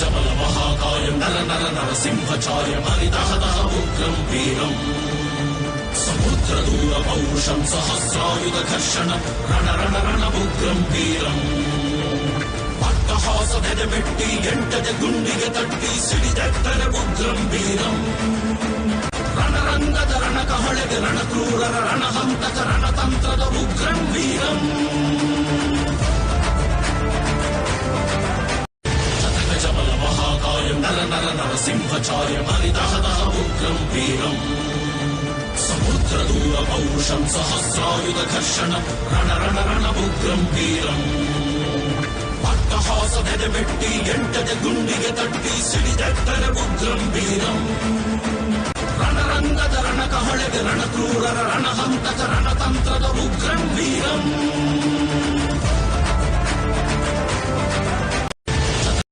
ஜபல மகாகாயம் நர நர நரசிம்ஹச்சாயம் ஹரிதஹதஹ உக்ரம் வீரம் சமுத்திர தூர பௌருஷம் சஹசிராயுத கர்ஷண ரண ரண ரண உக்ரம் வீரம் அட்டஹாச நெடமெட்டி எண்டது குண்டிக தட்டி சிடிதட்டன உக்ரம் வீரம் ரணரங்கத ரண கஹளக ரண க்ரூரர ரணஹந்தக ரணதந்திரத உக்ரம் வீரம் नरसिंहचार्यभरितः तः उग्रम् वीरम्। समुद्रदूरपौरुषम् सहस्रायुधकर्षण रण रण रणमुग्रम् वीरम्। ಅಟ್ಟಹಾಸದೆಡೆಬೆಟ್ಟಿ ಎಂಟದ ಗುಂಡಿಗೆ ತಟ್ಟಿ ಸಿಡಿದೆಟ್ಟರೆ ಉಗ್ರಂ ವೀರಂ ರಣರಂಗದ ರಣಕಹಳೆಗೆ ರಣಕ್ರೂರರ ರಣಹಂತಕ ರಣತಂತ್ರದ ಉಗ್ರಂ ವೀರಂ